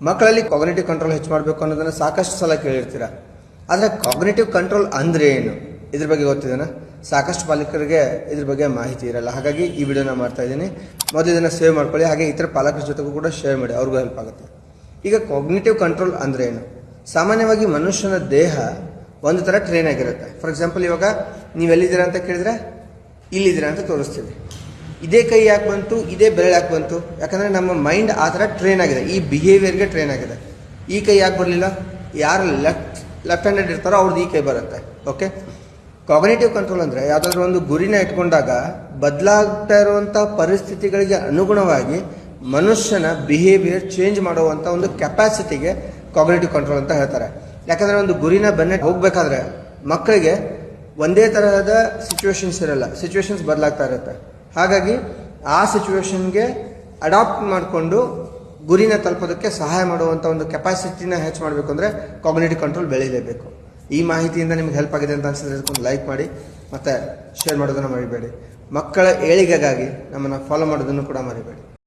ಮಕ್ಕಳಲ್ಲಿ cognitive control ಹೆಚ್ಚು ಮಾಡಬೇಕು ಅನ್ನೋದನ್ನ ಸಾಕಷ್ಟು ಸಲ ಕೇಳಿರ್ತೀರ. ಆದರೆ ಕಾಗ್ನೇಟಿವ್ ಕಂಟ್ರೋಲ್ ಅಂದ್ರೆ ಏನು? ಇದ್ರ ಬಗ್ಗೆ ಗೊತ್ತಿದೆನ? ಸಾಕಷ್ಟು ಪಾಲಕರಿಗೆ ಇದ್ರ ಬಗ್ಗೆ ಮಾಹಿತಿ ಇರಲ್ಲ. ಹಾಗಾಗಿ ಈ ವಿಡಿಯೋನ ಮಾಡ್ತಾ ಇದ್ದೀನಿ. ಮೊದಲು ಇದನ್ನು ಸೇವ್ ಮಾಡ್ಕೊಳ್ಳಿ. ಹಾಗೆ ಇತರ ಪಾಲಕರ ಜೊತೆಗೂ ಕೂಡ ಶೇರ್ ಮಾಡಿ. ಅವ್ರಿಗೂ ಹೆಲ್ಪ್ ಆಗುತ್ತೆ. ಈಗ ಕಾಗ್ನೇಟಿವ್ ಕಂಟ್ರೋಲ್ ಅಂದ್ರೆ ಏನು? ಸಾಮಾನ್ಯವಾಗಿ ಮನುಷ್ಯನ ದೇಹ ಒಂದು ಥರ ಟ್ರೈನ್ ಆಗಿರುತ್ತೆ. ಫಾರ್ ಎಕ್ಸಾಂಪಲ್ ಇವಾಗ ನೀವು ಎಲ್ಲಿದ್ದೀರಾ ಅಂತ ಕೇಳಿದ್ರೆ, ಇಲ್ಲಿದ್ದೀರಾ ಅಂತ ತೋರಿಸ್ತೀವಿ. ಇದೇ ಕೈ ಯಾಕೆ ಬಂತು ಇದೇ ಬೆರಳು ಯಾಕೆ ಬಂತು ಯಾಕಂದರೆ ನಮ್ಮ ಮೈಂಡ್ ಆ ಥರ ಟ್ರೈನ್ ಆಗಿದೆ. ಈ ಬಿಹೇವಿಯರ್ಗೆ ಟ್ರೈನ್ ಆಗಿದೆ. ಈ ಕೈ ಯಾಕೆ ಬರಲಿಲ್ಲ ಯಾರು ಲೆಫ್ಟ್ ಲೆಫ್ಟ್ ಹ್ಯಾಂಡೆಡ್ ಇರ್ತಾರೋ ಅವ್ರದ್ದು ಈ ಕೈ ಬರುತ್ತೆ. ಓಕೆ ಕಾಗ್ನೇಟಿವ್ ಕಂಟ್ರೋಲ್ ಅಂದರೆ ಯಾವುದಾದ್ರೂ ಒಂದು ಗುರಿನ ಇಟ್ಕೊಂಡಾಗ ಬದಲಾಗ್ತಾ ಇರುವಂಥ ಪರಿಸ್ಥಿತಿಗಳಿಗೆ ಅನುಗುಣವಾಗಿ ಮನುಷ್ಯನ ಬಿಹೇವಿಯರ್ ಚೇಂಜ್ ಮಾಡುವಂಥ ಒಂದು ಕೆಪಾಸಿಟಿಗೆ ಕಾಗನೇಟಿವ್ ಕಂಟ್ರೋಲ್ ಅಂತ ಹೇಳ್ತಾರೆ. ಯಾಕಂದರೆ ಒಂದು ಗುರಿನ ಬೆನ್ನ ಹೋಗಬೇಕಾದ್ರೆ ಮಕ್ಕಳಿಗೆ ಒಂದೇ ತರಹದ ಸಿಚುವೇಶನ್ಸ್ ಇರಲ್ಲ. ಸಿಚುವೇಶನ್ಸ್ ಬದಲಾಗ್ತಾ ಇರುತ್ತೆ. ಹಾಗಾಗಿ ಆ ಸಿಚುವೇಶನ್ಗೆ ಅಡಾಪ್ಟ್ ಮಾಡಿಕೊಂಡು ಗುರಿನ ತಲುಪೋದಕ್ಕೆ ಸಹಾಯ ಮಾಡುವಂಥ ಒಂದು ಕೆಪಾಸಿಟಿನ ಹೆಚ್ಚು ಮಾಡಬೇಕು ಅಂದರೆ ಕಾಗ್ನೇಟಿವ್ ಕಂಟ್ರೋಲ್ ಬೆಳೀಲೇಬೇಕು. ಈ ಮಾಹಿತಿಯಿಂದ ನಿಮ್ಗೆ ಹೆಲ್ಪ್ ಆಗಿದೆ ಅಂತ ಅನ್ಸಿದ್ರೆ ಒಂದು ಲೈಕ್ ಮಾಡಿ, ಮತ್ತು ಶೇರ್ ಮಾಡೋದನ್ನು ಮರಿಬೇಡಿ. ಮಕ್ಕಳ ಏಳಿಗೆಗಾಗಿ ನಮ್ಮನ್ನು ಫಾಲೋ ಮಾಡೋದನ್ನು ಕೂಡ ಮರಿಬೇಡಿ.